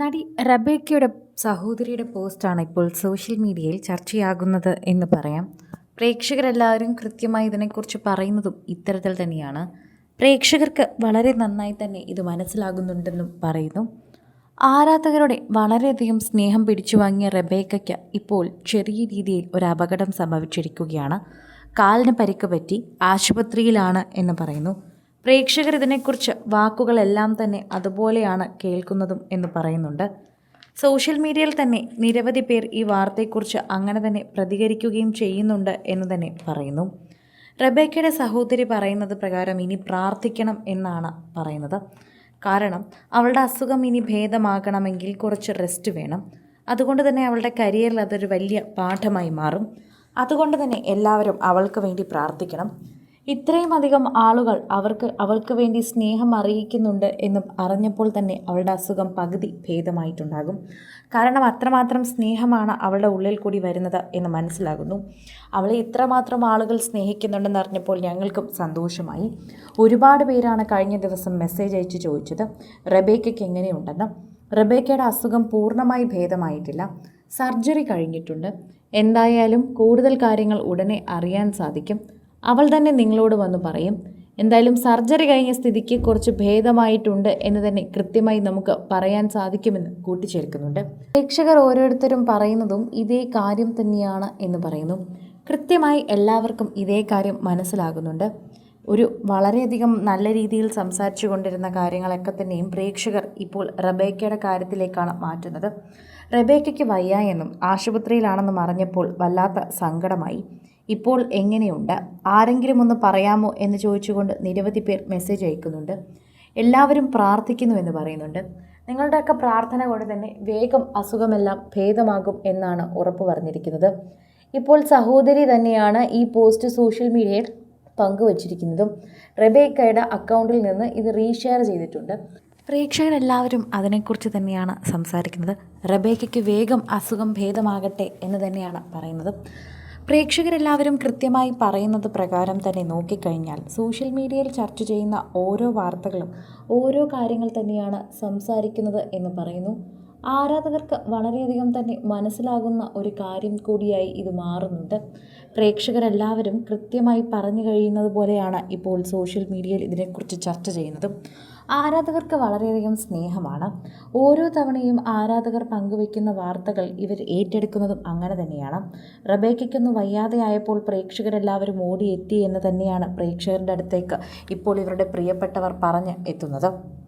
നടി റബേക്കയുടെ സഹോദരിയുടെ പോസ്റ്റാണ് ഇപ്പോൾ സോഷ്യൽ മീഡിയയിൽ ചർച്ചയാകുന്നത് എന്ന് പറയാം. പ്രേക്ഷകരെല്ലാവരും കൃത്യമായി ഇതിനെക്കുറിച്ച് പറയുന്നതും ഇത്തരത്തിൽ തന്നെയാണ്. പ്രേക്ഷകർക്ക് വളരെ നന്നായി തന്നെ ഇത് മനസ്സിലാകുന്നുണ്ടെന്നും പറയുന്നു. ആരാധകരുടെ വളരെയധികം സ്നേഹം പിടിച്ചു വാങ്ങിയ റബേക്കയ്ക്ക് ഇപ്പോൾ ചെറിയ രീതിയിൽ ഒരു അപകടം സംഭവിച്ചിരിക്കുകയാണ്. കാലിന് പരിക്ക് പറ്റി ആശുപത്രിയിലാണ് എന്ന് പറയുന്നു. പ്രേക്ഷകർ ഇതിനെക്കുറിച്ച് വാക്കുകളെല്ലാം തന്നെ അതുപോലെയാണ് കേൾക്കുന്നതും എന്ന് പറയുന്നുണ്ട്. സോഷ്യൽ മീഡിയയിൽ തന്നെ നിരവധി പേർ ഈ വാർത്തയെക്കുറിച്ച് അങ്ങനെ തന്നെ പ്രതികരിക്കുകയും ചെയ്യുന്നുണ്ട് എന്ന് തന്നെ പറയുന്നു. റബേക്കയുടെ സഹോദരി പറയുന്നത് പ്രകാരം ഇനി പ്രാർത്ഥിക്കണം എന്നാണ് പറയുന്നത്. കാരണം അവളുടെ അസുഖം ഇനി ഭേദമാകണമെങ്കിൽ കുറച്ച് റെസ്റ്റ് വേണം. അതുകൊണ്ട് തന്നെ അവളുടെ കരിയറിൽ അതൊരു വലിയ പാഠമായി മാറും. അതുകൊണ്ട് തന്നെ എല്ലാവരും അവൾക്ക് വേണ്ടി പ്രാർത്ഥിക്കണം. ഇത്രയും അധികം ആളുകൾ അവർക്ക് അവൾക്ക് വേണ്ടി സ്നേഹം അറിയിക്കുന്നുണ്ട് എന്നും അറിഞ്ഞപ്പോൾ തന്നെ അവളുടെ അസുഖം പകുതി ഭേദമായിട്ടുണ്ടാകും. കാരണം അത്രമാത്രം സ്നേഹമാണ് അവളുടെ ഉള്ളിൽ കൂടി വരുന്നത് എന്ന് മനസ്സിലാകുന്നു. അവളെ ഇത്രമാത്രം ആളുകൾ സ്നേഹിക്കുന്നുണ്ടെന്ന് അറിഞ്ഞപ്പോൾ ഞങ്ങൾക്കും സന്തോഷമായി. ഒരുപാട് പേരാണ് കഴിഞ്ഞ ദിവസം മെസ്സേജ് അയച്ച് ചോദിച്ചത് റബേക്കയ്ക്ക് എങ്ങനെയുണ്ടെന്ന്. റബേക്കയുടെ അസുഖം പൂർണമായി ഭേദമായിട്ടില്ല. സർജറി കഴിഞ്ഞിട്ടുണ്ട്. എന്തായാലും കൂടുതൽ കാര്യങ്ങൾ ഉടനെ അറിയാൻ സാധിക്കും. അവൾ തന്നെ നിങ്ങളോട് വന്ന് പറയും എന്തായാലും സർജറി കഴിഞ്ഞ സ്ഥിതിക്ക് കുറച്ച് ഭേദമായിട്ടുണ്ട് എന്ന് തന്നെ കൃത്യമായി നമുക്ക് പറയാൻ സാധിക്കുമെന്ന് കൂട്ടിച്ചേർക്കുന്നുണ്ട്. പ്രേക്ഷകർ ഓരോരുത്തരും പറയുന്നതും ഇതേ കാര്യം തന്നെയാണ് എന്ന് പറയുന്നു. കൃത്യമായി എല്ലാവർക്കും ഇതേ കാര്യം മനസ്സിലാകുന്നുണ്ട്. ഒരു വളരെയധികം നല്ല രീതിയിൽ സംസാരിച്ചു കൊണ്ടിരുന്ന കാര്യങ്ങളൊക്കെ തന്നെയും പ്രേക്ഷകർ ഇപ്പോൾ റബേക്കയുടെ കാര്യത്തിലേക്കാണ് മാറ്റുന്നത്. റബേക്കയ്ക്ക് വയ്യ എന്നും ആശുപത്രിയിലാണെന്നും അറിഞ്ഞപ്പോൾ വല്ലാത്ത സങ്കടമായി. ഇപ്പോൾ എങ്ങനെയുണ്ട്? ആരെങ്കിലും ഒന്ന് പറയാമോ എന്ന് ചോദിച്ചുകൊണ്ട് നിരവധി പേർ മെസ്സേജ് അയക്കുന്നുണ്ട്. എല്ലാവരും പ്രാർത്ഥിക്കുന്നു എന്ന് പറയുന്നുണ്ട്. നിങ്ങളുടെയൊക്കെ പ്രാർത്ഥന കൊണ്ട് തന്നെ വേഗം അസുഖമെല്ലാം ഭേദമാകും എന്നാണ് ഉറപ്പ് പറഞ്ഞിരിക്കുന്നത്. ഇപ്പോൾ സഹോദരി തന്നെയാണ് ഈ പോസ്റ്റ് സോഷ്യൽ മീഡിയയിൽ പങ്കുവച്ചിരിക്കുന്നതും. റെബേക്കയുടെ അക്കൗണ്ടിൽ നിന്ന് ഇത് റീഷെയർ ചെയ്തിട്ടുണ്ട്. പ്രേക്ഷകരെല്ലാവരും അതിനെക്കുറിച്ച് തന്നെയാണ് സംസാരിക്കുന്നത്. റബേക്കയ്ക്ക് വേഗം അസുഖം ഭേദമാകട്ടെ എന്ന് തന്നെയാണ് പറയുന്നത്. പ്രേക്ഷകരെല്ലാവരും കൃത്യമായി പറയുന്നത് പ്രകാരം തന്നെ നോക്കിക്കഴിഞ്ഞാൽ സോഷ്യൽ മീഡിയയിൽ ചർച്ച ചെയ്യുന്ന ഓരോ വാർത്തകളും ഓരോ കാര്യങ്ങൾ തന്നെയാണ് സംസാരിക്കുന്നത് എന്ന് പറയുന്നു. ആരാധകർക്ക് വളരെയധികം തന്നെ മനസ്സിലാകുന്ന ഒരു കാര്യം കൂടിയായി ഇത് മാറുന്നുണ്ട്. പ്രേക്ഷകരെല്ലാവരും കൃത്യമായി പറഞ്ഞു കഴിയുന്നത് പോലെയാണ് ഇപ്പോൾ സോഷ്യൽ മീഡിയയിൽ ഇതിനെക്കുറിച്ച് ചർച്ച ചെയ്യുന്നതും. ആരാധകർക്ക് വളരെയധികം സ്നേഹമാണ്. ഓരോ തവണയും ആരാധകർ പങ്കുവയ്ക്കുന്ന വാർത്തകൾ ഇവർ ഏറ്റെടുക്കുന്നതും അങ്ങനെ തന്നെയാണ്. റബേക്കൊന്ന് വയ്യാതെയായപ്പോൾ പ്രേക്ഷകരെല്ലാവരും ഓടിയെത്തി എന്ന് തന്നെയാണ് പ്രേക്ഷകരുടെ അടുത്തേക്ക് ഇപ്പോൾ ഇവരുടെ പ്രിയപ്പെട്ടവർ പറഞ്ഞ് എത്തുന്നത്.